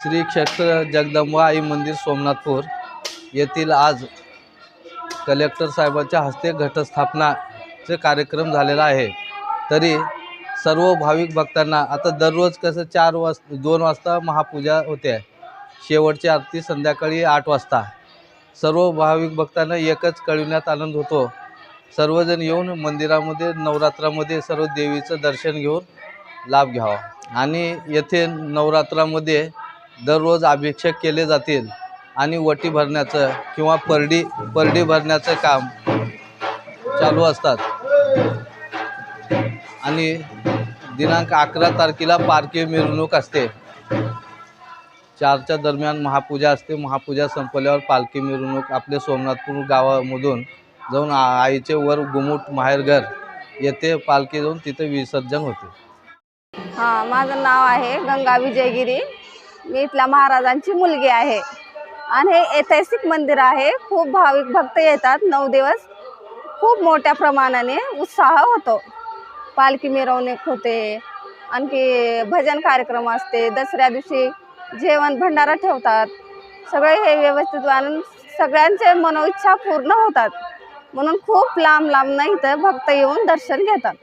श्री क्षेत्र जगदंबा आई मंदिर सोमनाथपूर येथील आज कलेक्टर साहेबांच्या हस्ते घटस्थापनाचे कार्यक्रम झालेला आहे. तरी सर्व भाविक भक्तांना आता दररोज कसं चार वाज दोन वाजता महापूजा होते. शेवटची आरती संध्याकाळी आठ वाजता. सर्व भाविक भक्तांना एकच कळविण्यात आनंद होतो. सर्वजण येऊन मंदिरामध्ये नवरात्रामध्ये सर्व देवीचं दर्शन घेऊन लाभ घ्यावा. आणि येथे नवरात्रामध्ये दररोज अभिषेक केले जातील आणि वटी भरण्याचं किंवा परडी परडी भरण्याचं काम चालू असतात. आणि दिनांक अकरा तारखेला पारखी मिरवणूक असते. चारच्या दरम्यान महापूजा असते. महापूजा संपल्यावर पालखी मिरवणूक आपल्या सोमनाथपूर गावामधून जाऊन आईचे वर गुमुट माहेरघर येथे पालखी जाऊन तिथे विसर्जन होते. हां माझं नाव आहे गंगा विजयगिरी. मी इथल्या महाराजांची मुलगी आहे. आणि हे ऐतिहासिक मंदिर आहे. खूप भाविक भक्त येतात. नऊ दिवस खूप मोठ्या प्रमाणाने उत्साह होतो. पालखी मिरवणूक होते. आणखी भजन कार्यक्रम असते. दसऱ्या दिवशी जेवण भंडारा ठेवतात. सगळे हे व्यवस्थित आणून सगळ्यांचे मनोइच्छा पूर्ण होतात. म्हणून खूप लांब लांबनं इथं भक्त येऊन दर्शन घेतात.